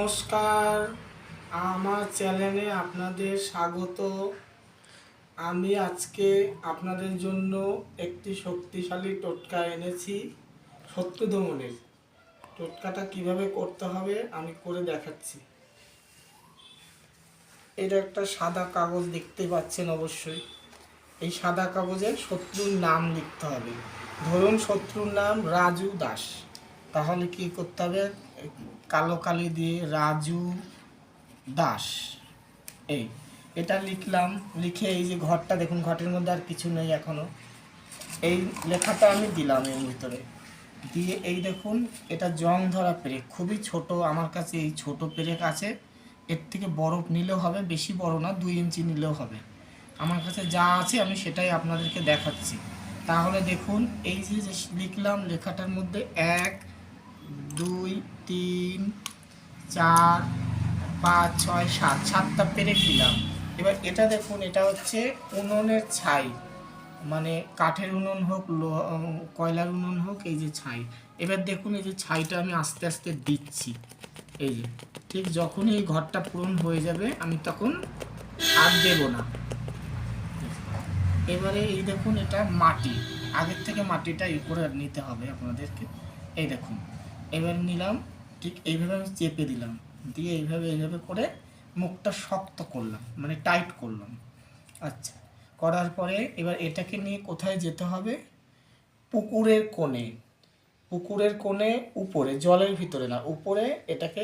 নমস্কার। আমার চ্যানেলে আপনাদের স্বাগত। আমি আজকে আপনাদের জন্য একটি শক্তিশালী টোটকা এনেছি শত্রু দমনের টোটকাটা কীভাবে করতে হবে আমি করে দেখাচ্ছি। এটা একটা সাদা কাগজ দেখতে পাচ্ছেন অবশ্যই। এই সাদা কাগজে শত্রুর নাম লিখতে হবে। ধরুন শত্রুর নাম রাজু দাস। তাহলে কি করতে হবে? কালো কালি দিয়ে রাজু দাস। এই, এটা লিখলাম, লিখে এই যে ঘরটা দেখুন, ঘরের মধ্যে আর কিছু নেই এখনও। এই লেখাটা আমি দিলাম এর ভিতরে। দিয়ে এই দেখুন, এটা জং ধরা পেরেক, খুবই ছোট, আমার কাছে এই ছোট পেরেক আছে। এর থেকে বরফ নিলেও হবে, বেশি বড় না, দুই ইঞ্চি নিলেও হবে। আমার কাছে যা আছে আমি সেটাই আপনাদেরকে দেখাচ্ছি। তাহলে দেখুন, এই যে লিখলাম লেখাটার মধ্যে এক দুই, তিন, চার, পাঁচ, ছয়, সাত। সাতটা পেরেক দিলাম এবার এটা দেখুন, এটা হচ্ছে উনুনের ছাই। মানে কাঠের উনুন হোক কয়লার উনুন হোক, এই যে ছাই। এবার দেখুন, এই যে ছাইটা আমি আস্তে আস্তে দিচ্ছি। এই যে, ঠিক যখনই এই ঘরটা পূরণ হয়ে যাবে, আমি তখন আর দেবো না। এবারে এই দেখুন, এটা মাটি। আগের থেকে মাটিটা ই করে নিতে হবে আপনাদেরকে। এই দেখুন। এবার নিলাম, ঠিক এইভাবে আমি চেপে দিলাম। দিয়ে এইভাবে এইভাবে করে মুখটা শক্ত করলাম মানে টাইট করলাম। আচ্ছা করার পরে এবার এটাকে নিয়ে কোথায় যেতে হবে? পুকুরের কোণে। পুকুরের কোণে উপরে, জলের ভিতরে না, উপরে এটাকে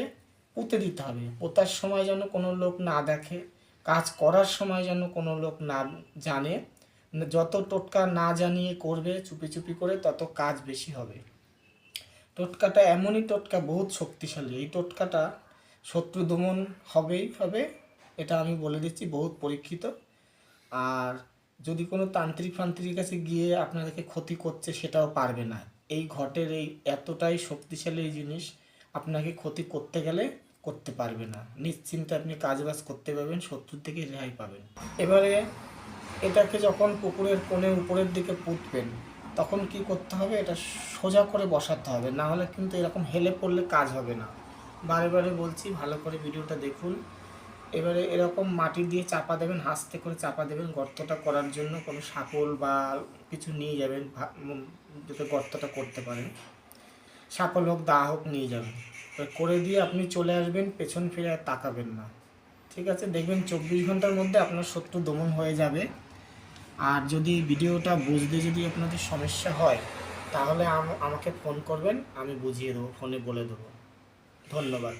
পুঁতে দিতে হবে। পোতার সময় যেন কোনো লোক না দেখে, কাজ করার সময় যেন কোনো লোক না জানে। যত টোটকা না জানিয়ে করবে, চুপি চুপি করে তত কাজ বেশি হবে। টোটকাটা এমনই টোটকা, বহুত শক্তিশালী। এই টোটকাটা শত্রু দমন হবেই হবে, এটা আমি বলে দিচ্ছি, বহুত পরীক্ষিত। আর যদি কোনো তান্ত্রিক ফান্ত্রিক কাছে গিয়ে আপনাদেরকে ক্ষতি করছে, সেটাও পারবে না। এই ঘটের এই এতটাই শক্তিশালী এই জিনিস, আপনাকে ক্ষতি করতে গেলে করতে পারবে না। নিশ্চিন্তে আপনি কাজবাজ করতে পারবেন, শত্রুর থেকে রেহাই পাবেন। এবারে এটাকে যখন পুকুরের কোণে উপরের দিকে পুঁতবেন তখন কি করতে হবে? এটা সোজা করে বসাতে হবে। না হলে কিন্তু এরকম হেলে পড়লে কাজ হবে না। বারে বারে বলছি, ভালো করে ভিডিওটা দেখুন। এবারে এরকম মাটি দিয়ে চাপা দেবেন, হাসতে করে চাপা দেবেন। গর্তটা করার জন্য কোনো সাপল বা কিছু নিয়ে যাবেন যাতে গর্তটা করতে পারেন। সাপল হোক, দা হোক, নিয়ে যাবেন। করে দিয়ে আপনি চলে আসবেন, পেছন ফিরে আর তাকাবেন না। ঠিক আছে? দেখবেন চব্বিশ ঘণ্টার মধ্যে আপনার শত্রু দমন হয়ে যাবে। আর যদি ভিডিওটা বুঝতে যদি আপনাদের সমস্যা হয়, তাহলে আম- আমাকে ফোন করবেন, আমি বুঝিয়ে দেবো ফোনে বলে দেবো। ধন্যবাদ।